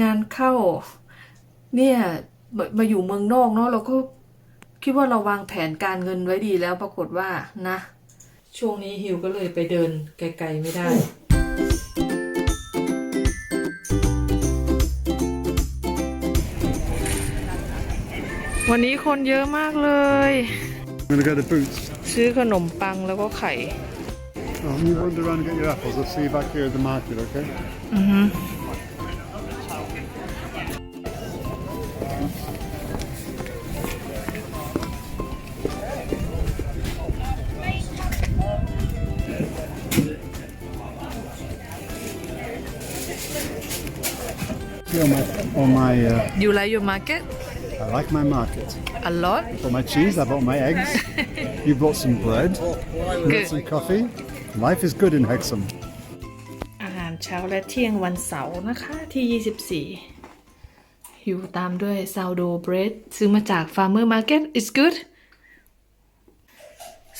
งานเข้า เนี่ยมามาอยู่เมืองนอกเนาะเราก็คิดว่าเราวางแผนการเงินไว้ดีแล้วปรากฏว่านะ ช่วงนี้ฮิวก็เลยไปเดินไกลๆไม่ได้ วันนี้คนเยอะมากเลย I'm going to go to Boots. ซื้อขนมปังแล้วก็ไข่ Oh, you wander around and get your apples. I'll see you back here at the market, okay? อื อฮึ See on my, on my uh, You like your market I like my market. a lot I bought my cheese, I bought my eggs. you bought some bread. You Good. got some coffee. Life is good in Hexham. อาหารเช้าและเที่ยงวันเสาร์นะคะที่ 24 หิวตามด้วยซาวโดเบรดซื้อมาจาก Farmer Market it's good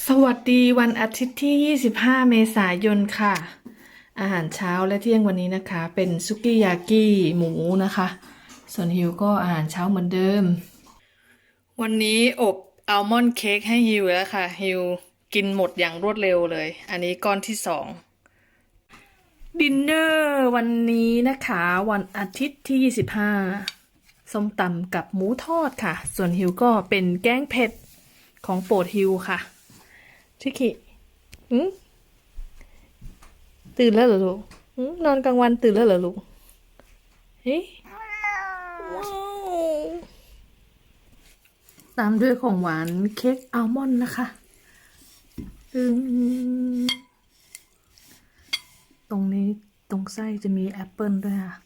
สวัสดีวันอาทิตย์ที่ 25 เมษายนค่ะ อาหารเช้าและเที่ยงวันนี้นะคะ เป็นซุกี้ยากิหมูนะคะ ส่วนฮิวก็อาหารเช้าเหมือนเดิม วันนี้อบอัลมอนด์เค้กให้ฮิวแล้วค่ะฮิวกินหมดอย่างรวดเร็วเลย อันนี้ก้อนที่สองดินเนอร์วันนี้นะคะ วันอาทิตย์ที่ 25ส้มตำกับหมูทอดค่ะ ส่วนฮิวก็เป็นแกงเผ็ดของโปรดฮิวค่ะชิคิอืม ตื่นแล้วเหรอลูกหืมนอนกลางวันตื่นแล้วเหรอลูกเฮ้ยว้าวตามด้วยของหวานเค้กอัลมอนด์นะคะอืมตรงนี้ตรงไส้จะมีแอปเปิลด้วยค่ะ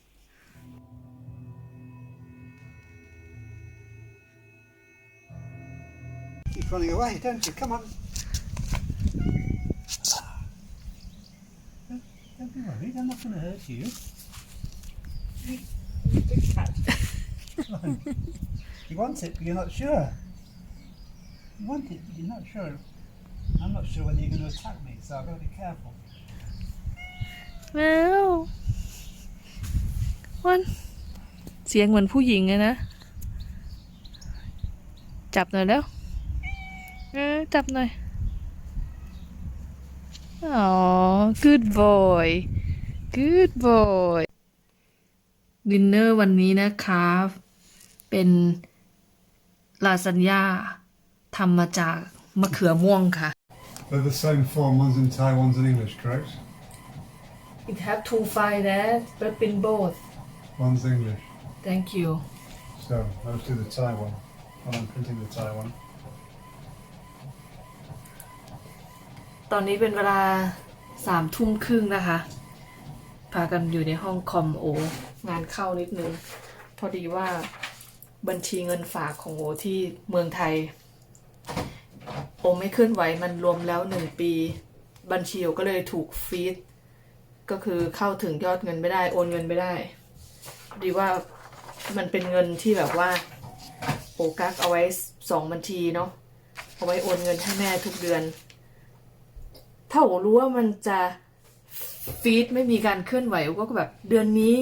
Keep running away, don't you? Come on. don't be worried, I'm not going to hurt you. Come on. You want it, but you're not sure. You want it, but you're not sure. I'm not sure whether you're going to attack me, so I've got to be careful. แล้ววันเสียงเหมือนผู้หญิงเลยนะ จับหน่อยแล้วเออจับหน่อย อ๋อ good boy good boy ดินเนอร์วันนี้นะคะ เป็นลาซานญ่าทำมาจากมะเขือม่วงค่ะ They're the same form, one's in Thai, one's in English, correct? It have two file that but in both One's English. thank you So, let's do the Thai one. While I'm printing the Thai one. ตอนนี้เป็นเวลาสามทุ่มครึ่งนะคะพากันอยู่ในห้องคอมโอ งานเข้านิดนึง พอดีว่าบัญชีเงินฝากของโอที่เมืองไทย โอไม่เคลื่อนไหวมันรวมแล้วหนึ่งปี บัญชีโอก็เลยถูกฟีดก็คือเข้าถึงยอดเงินไม่ได้โอนเงินไม่ได้ พอดีว่ามันเป็นเงินที่แบบว่าโอกักเอาไว้สองบัญชีเนาะเอาไว้โอนเงินให้แม่ทุกเดือน ถ้าโอรู้ว่ามันจะ ฟีดไม่มีการเคลื่อนไหวโอก็แบบเดือนนี้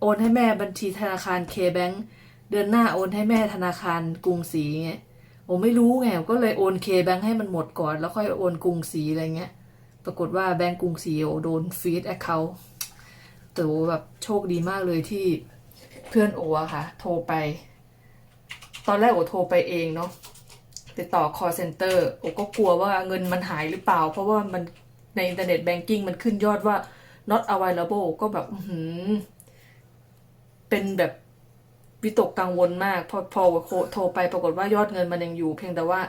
โอนให้แม่บัญชีธนาคารเคแบงเดือนหน้าโอนให้แม่ธนาคารกรุงศรีเงี้ยโอไม่รู้ไงก็เลยโอนเคแบงให้มันหมดก่อน แล้วค่อยโอนกรุงศรีอะไรเงี้ย ปรากฏว่าแบงก์กรุงศรีโอโดนฟีดแอคเคาท์แต่โอแบบโชคดีมากเลยที่เพื่อนโออะค่ะ โทรไป ตอนแรกโอโทรไปเองเนาะติดต่อ call center โอก็กลัวว่าเงินมันหายหรือเปล่า เพราะว่ามัน ในอินเทอร์เน็ตแบงกิ้งมันขึ้นยอดว่า not available ก็แบบหืเป็นแบบวิตกกังวลมาก พอพอโทรไปปรากฏว่ายอดเงินมันยังอยู่ เพียงแต่ว่า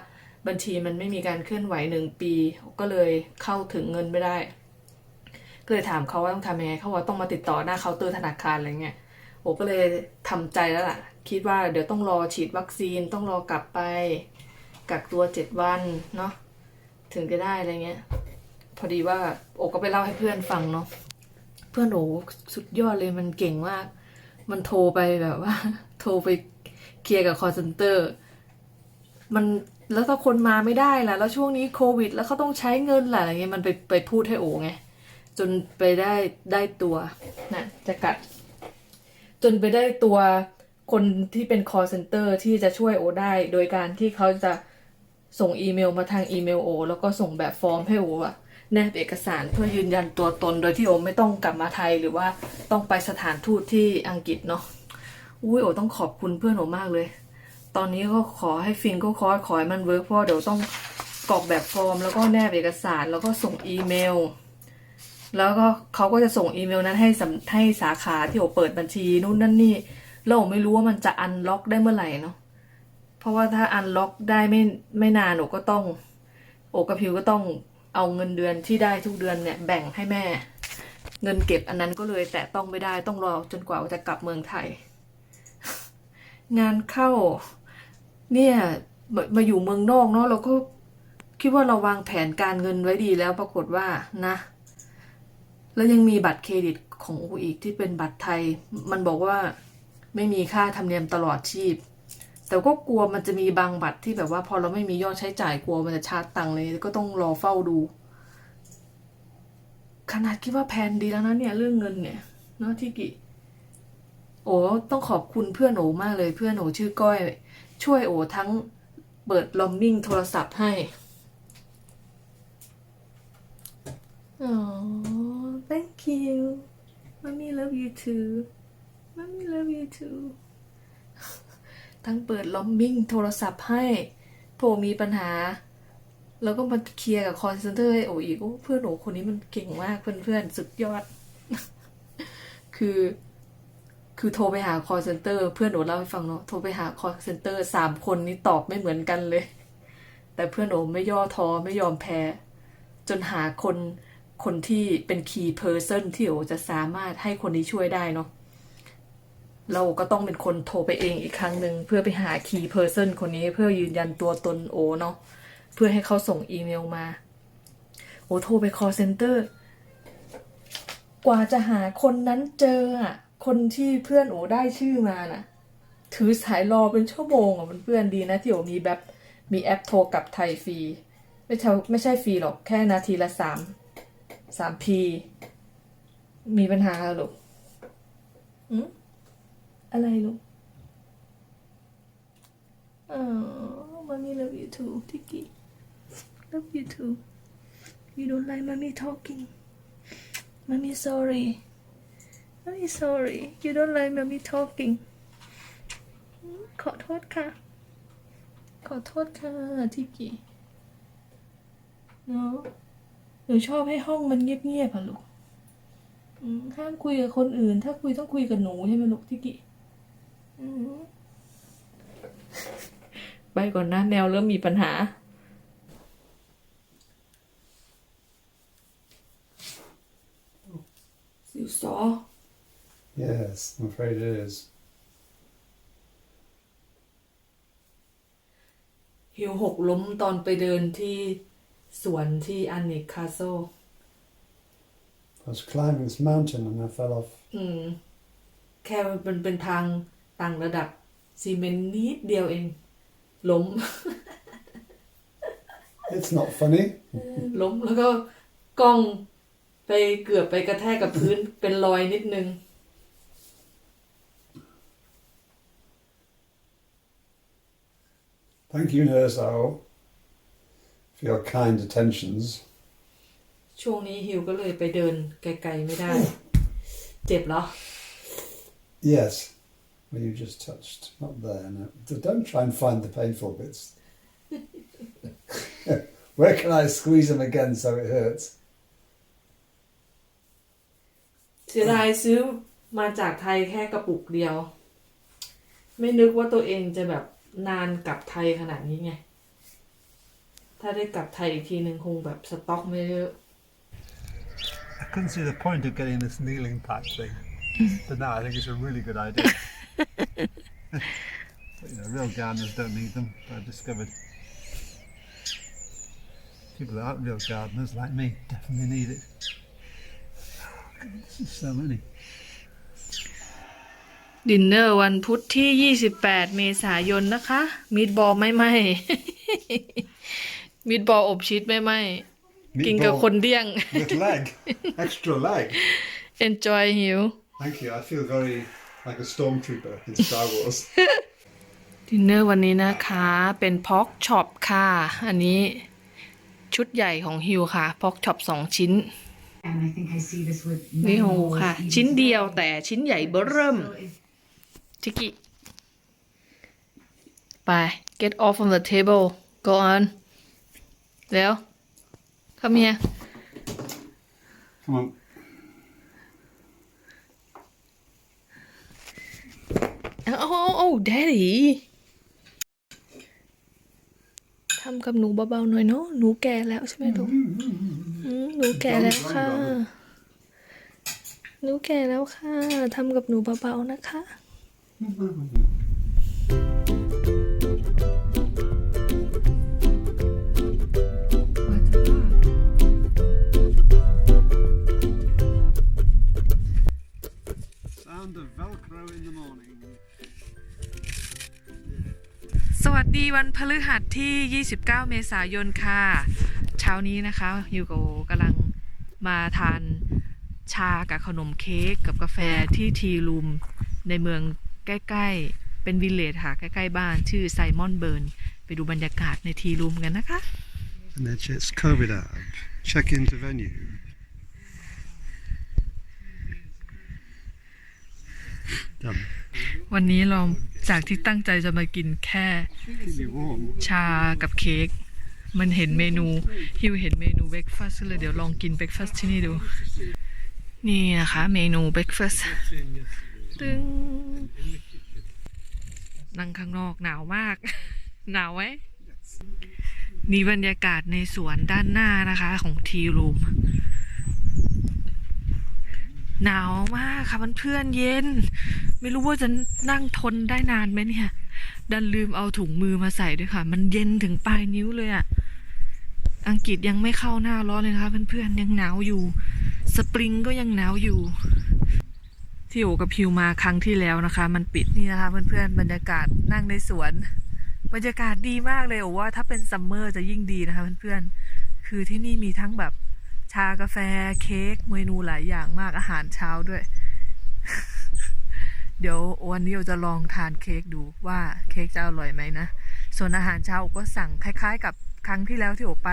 บัญชีมันไม่มีการเคลื่อนไหวหนึ่งปี ก็เลยเข้าถึงเงินไม่ได้ ก็เลยถามเขาว่าต้องทำยังไงเขาว่าต้องมาติดต่อหน้าเคาน์เตอร์ธนาคารอะไรเงี้ยโอก็เลยทำใจแล้วล่ะ คิดว่าเดี๋ยวต้องรอฉีดวัคซีนต้องรอกลับไป กักตัวเจ็ดวันเนาะถึงจะได้อะไรเงี้ย พอดีว่าโอก็ไปเล่าให้เพื่อนฟังเนาะเพื่อนโอสุดยอดเลยมันเก่งมาก มันโทรไปแบบว่า โทรไปเคลียร์กับคอร์เซนเตอร์ มันแล้วถ้าคนมาไม่ได้ล่ะ แล้วช่วงนี้โควิด แล้วเขาต้องใช้เงินล่ะอะไรเงี้ยมันไปไปพูดให้โอไง จนไปได้ได้ตัวนะจะกัด จนไปได้ตัวคนที่เป็น call center ที่จะช่วยโอได้ โดยการที่เขาจะส่งอีเมลมาทางอีเมลโอ แล้วก็ส่งแบบฟอร์มให้โออะ แนบเอกสารเพื่อยืนยันตัวตนโดยที่โอไม่ต้องกลับมาไทยหรือว่าต้องไปสถานทูตที่อังกฤษเนาะอุ้ยโอต้องขอบคุณเพื่อนโอมากเลย ตอนนี้ก็ขอให้ฟินก็คอร์สขอให้มันเวิร์กเพราะเดี๋ยวต้องกรอกแบบฟอร์ม แล้วก็แนบเอกสารแล้วก็ส่งอีเมล แล้วก็เขาก็จะส่งอีเมลนั้นให้สำให้สาขาที่โอเปิดบัญชีนู่นนั่นนี่แล้วโอไม่รู้ว่ามันจะอันล็อกได้เมื่อไหร่เนาะเพราะว่าถ้าอันล็อกได้ไม่ไม่นานโอก็ต้อง โอกับพิวก็ต้อง เอาเงินเดือนที่ได้ทุกเดือนเนี่ยแบ่งให้แม่ เงินเก็บอันนั้นก็เลยแต่ต้องไม่ได้ต้องรอจนกว่าจะกลับเมืองไทย งานเข้า เนี่ยมามาอยู่เมืองนอกเนาะเราก็คิดว่าเราวางแผนการเงินไว้ดีแล้วปรากฏว่านะ แล้วยังมีบัตรเครดิตของโออีกที่เป็นบัตรไทย มันบอกว่าไม่มีค่าธรรมเนียมตลอดชีพ แต่ก็กลัวมันจะมีบางบัตรที่แบบว่า พอเราไม่มียอดใช้จ่ายกลัวมันจะชาร์จตังค์เลยก็ต้องรอเฝ้าดู ขนาดคิดว่าแพนดีแล้วนะเนี่ยเรื่องเงินเนี่ยเนาะที่กิโอ้ต้องขอบคุณเพื่อนโอมากเลยเพื่อนโอชื่อก้อย ช่วยโอทั้งเปิดลอมมิ่งโทรศัพท์ให้ Oh, thank you. Mommy love you too. Mommy love you too. ทั้งเปิดล็อมมิ่งโทรศัพท์ให้โผมีปัญหา แล้วก็มาเคลียร์กับคอนเซนเตอร์ให้โออีกเพื่อนโอคนนี้มันเก่งมากเพื่อนๆสุดยอด คือคือโทรไปหา call center เพื่อนโอเล่าให้ฟังเนาะโทรไปหา call center สามคนนี้ตอบไม่เหมือนกันเลย แต่เพื่อนโอไม่ย่อท้อไม่ยอมแพ้ จนหาคนคนที่เป็น key person ที่โอจะสามารถให้คนนี้ช่วยได้เนาะ เราก็ต้องเป็นคนโทรไปเองอีกครั้งหนึ่งเพื่อไปหา key person คนนี้เพื่อยืนยันตัวตนโอเนาะเพื่อให้เขาส่งอีเมลมา โอโทรไป call center กว่าจะหาคนนั้นเจออะ คนที่เพื่อนโอได้ชื่อมาน่ะ ถือสายรอเป็นชั่วโมงอะเพื่อนดีนะที่โอมีแบบมีแอปโทรกลับไทยฟรี ไม่ใช่ไม่ใช่ฟรีหรอกแค่นาทีละสามสามพีมีปัญหาหรออืม อะไรลูกอ๋อ mommy love you too ทิกกี้ love you too you don't like mommy talking mommy sorry mommy sorry you don't like mommy talking ขอโทษค่ะ ขอโทษค่ะทิกกี้เนาะหนูชอบให้ห้องมันเงียบๆอะลูกห้ามคุยกับคนอื่น ถ้าคุยต้องคุยกับหนูใช่ไหมลูกทิกกี้ ไปก่อนนะ แมวเริ่มมีปัญหาสิวซอ Yes, I'm afraid it is. หิวหกล้มตอนไปเดินที่สวนที่อันนิคคาโซ I was climbing this mountain and I fell off. อืมแค่มันเป็นทาง ต่างระดับซีเมนต์นิดเดียวเอง ล้ม It's not funny. ล้มแล้วก็กล้องไปเกือบไปกระแทกกับพื้นเป็นรอยนิดนึง Thank you, Nurse Owl, for your kind attentions. ช่วงนี้ฮิวก็เลยไปเดินไกลๆไม่ได้ เจ็บเหรอ Yes, well, you just touched. Not there, no. D- Don't try and find the painful bits. Where can I squeeze them again so it hurts? เสียดายซื้อมาจากไทยแค่กระปุกเดียว ไม่นึกว่าตัวเองจะแบบนานกลับไทยขนาดนี้ไง ถ้าได้กลับไทยอีกทีหนึ่งคงแบบสต็อกไม่เยอะ I couldn't see the point of getting this kneeling patch thing, but now I think it's a really good idea. But, you know, real gardeners don't need them, but I've discovered people that aren't real gardeners like me definitely need it. Oh, this is so many. ดินเนอร์วันพุธที่ 28 เมษายนนะคะ มีดบอลไม่ไหม มีดบอลอบชีสไม่ไหม กินกับคนเดี้ยง with leg, extra leg. enjoy หิว Thank you. I feel very like a stormtrooper in Star Wars. ดินเนอร์วันนี้นะคะเป็นพ็อกช็อปค่ะ อันนี้ชุดใหญ่ของฮิวค่ะพ็อกช็อปสองชิ้น And I think I see this with นี่ many ของหู roles, ค่ะ even ชิ้น today. เดียวแต่ชิ้นใหญ่เบ้อเริ่ม So if ทิกิไป get off from the table go on เร็ว come here Come on. Oh oh oh daddy ทำกับหนูเบาๆหน่อยเนาะ หนูแก่แล้วใช่ไหมลูกหนูแก่แล้วค่ะ หนูแก่แล้วค่ะ ทำกับหนูเบาๆนะคะ Sound of Velcro in the morning. สวัสดีวันพฤหัสที่ 29 เมษายนค่ะ เช้านี้นะคะยูโกกำลังมาทานชากับขนมเค้กกับกาแฟที่ทีรูมในเมืองใกล้ ๆ เป็นวิลเลจค่ะ ใกล้ ๆ บ้านชื่อไซมอนเบิร์น ไปดูบรรยากาศในทีรูมกันนะคะ And then it's COVID out. Check into venue. Done. วันนี้เรา จากที่ตั้งใจจะมากินแค่ ชากับเค้กมันเห็นเมนูฮิวเห็นเมนูเบรกฟาสต์เลยเดี๋ยวลองกินเบรกฟาสต์ที่นี่ดู นี่นะคะ เมนูเบรกฟาสต์ตึงนั่งข้างนอกหนาวมาก หนาวไหมนี่บรรยากาศในสวนด้านหน้านะคะของทีรูม หนาวมากค่ะเพื่อนๆเย็น ไม่รู้ว่าจะนั่งทนได้นานไหมเนี่ย ดันลืมเอาถุงมือมาใส่ด้วยค่ะ มันเย็นถึงปลายนิ้วเลยอะอังกฤษยังไม่เข้าหน้าร้อนเลยนะคะเพื่อนๆยังหนาวอยู่ สปริงก็ยังหนาวอยู่ ที่โอกับพิวมาครั้งที่แล้วนะคะ มันปิดนี่นะคะเพื่อนๆบรรยากาศนั่งในสวน บรรยากาศดีมากเลยโอว่าถ้าเป็นซัมเมอร์จะยิ่งดีนะคะเพื่อนๆคือที่นี่มีทั้งแบบ ชากาแฟเค้กเมนูหลายอย่างมากอาหารเช้าด้วย เดี๋ยววันนี้เราจะลองทานเค้กดูว่าเค้กจะอร่อยไหมนะ ส่วนอาหารเช้าก็สั่งคล้ายๆ กับครั้งที่แล้วที่โอไป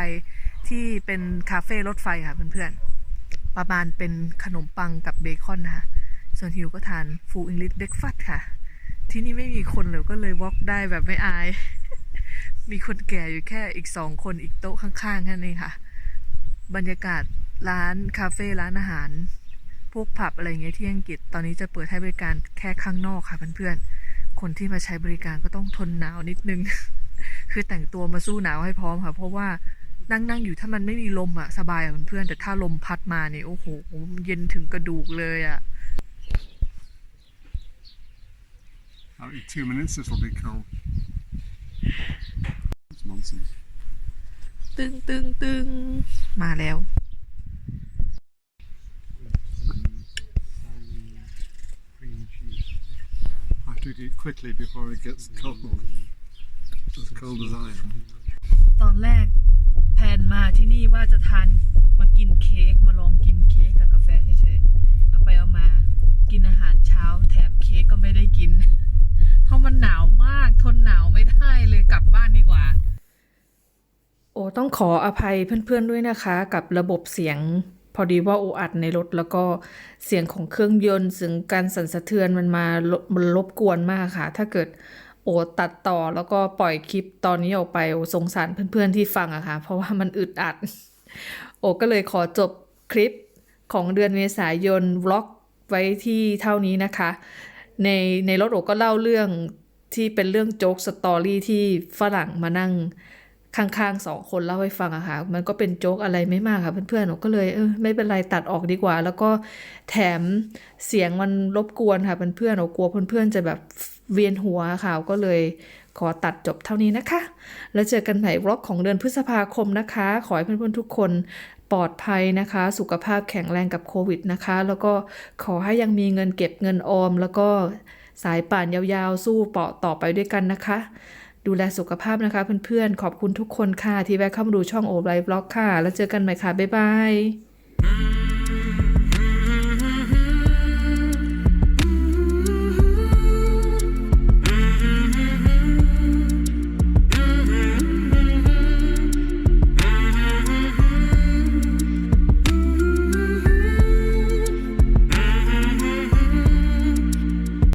ที่เป็นคาเฟ่รถไฟค่ะเพื่อนๆ ประมาณเป็นขนมปังกับเบคอนนะคะ ส่วนฮิวก็ทานฟูอิงลิ h เบ k ฟ a สค่ะ ที่นี่ไม่มีคนเลยก็เลยวอล์กได้แบบไม่อาย มีคนแก่อยู่แค่อีกสองคนอีกโต๊ะข้างๆแค่นี้ค่ะ บรรยากาศร้านคาเฟ่ร้านอาหาร พวกผับอะไรอย่างเงี้ยที่อังกฤษตอนนี้จะเปิดให้บริการแค่ข้างนอกค่ะเพื่อนๆ คนที่มาใช้บริการก็ต้องทนหนาวนิดนึง คือแต่งตัวมาสู้หนาวให้พร้อมค่ะ เพราะว่านั่งนั่งๆอยู่ถ้ามันไม่มีลมอะสบายอะเพื่อนๆแต่ถ้าลมพัดมาเนี่ยโอ้โหเย็นถึงกระดูกเลยอะ Out in two minutes, this will be cold. It's nonsense. ตึงตึงตึงมาแล้ว Cream cheese. I have to eat quickly before it gets cold. As cold as I am. ตอนแรกแพลนมาที่นี่ว่าจะทานมากินเค้กมาลองกินเค้กกับกาแฟเฉยๆเอาไปเอามากินอาหารเช้า แถมเค้กก็ไม่ได้กิน เพราะมันหนาวมากทนหนาวไม่ได้เลยกลับบ้านดีกว่าโอ ต้องขออภัยเพื่อนๆด้วยนะคะ กับระบบเสียง พอดีว่าโออัดในรถแล้วก็เสียงของเครื่องยนต์เสียงการสั่นสะเทือนมันมาบมันรบกวนมากค่ะ ถ้าเกิดโอตัดต่อแล้วก็ปล่อยคลิปตอนนี้ออกไปโอสงสารเพื่อนๆที่ฟังอะค่ะ เพราะว่ามันอึดอัด โอก็เลยขอจบคลิปของเดือนเมษายนวล็อกไว้ที่เท่านี้นะคะ ในในรถโอก็เล่าเรื่องที่เป็นเรื่องโจ๊กสตอรี่ที่ฝรั่งมานั่ง ข้างๆสองคนเล่าให้ฟังอะค่ะ มันก็เป็นโจ๊กอะไรไม่มากค่ะเพื่อนๆหนูก็เลยเออไม่เป็นไรตัดออกดีกว่า แล้วก็แถมเสียงมันรบกวนค่ะเพื่อนๆหนูกลัวเพื่อนๆจะแบบเวียนหัวค่ะก็เลยขอตัดจบเท่านี้นะคะ แล้วเจอกันใหม่วล็อกของเดือนพฤษภาคมนะคะ ขอให้เพื่อนๆทุกคนปลอดภัยนะคะ สุขภาพแข็งแรงกับโควิดนะคะ แล้วก็ขอให้ยังมีเงินเก็บเงินออม แล้วก็สายป่านยาวๆ สู้เปาะต่อไปด้วยกันนะคะ ดูแลสุขภาพนะคะเพื่อนๆ ขอบคุณทุกคนค่ะ ที่แวะเข้ามาดูช่องโอบไลฟ์บล็อกค่ะ แล้วเจอกันใหม่ค่ะ บ๊ายบาย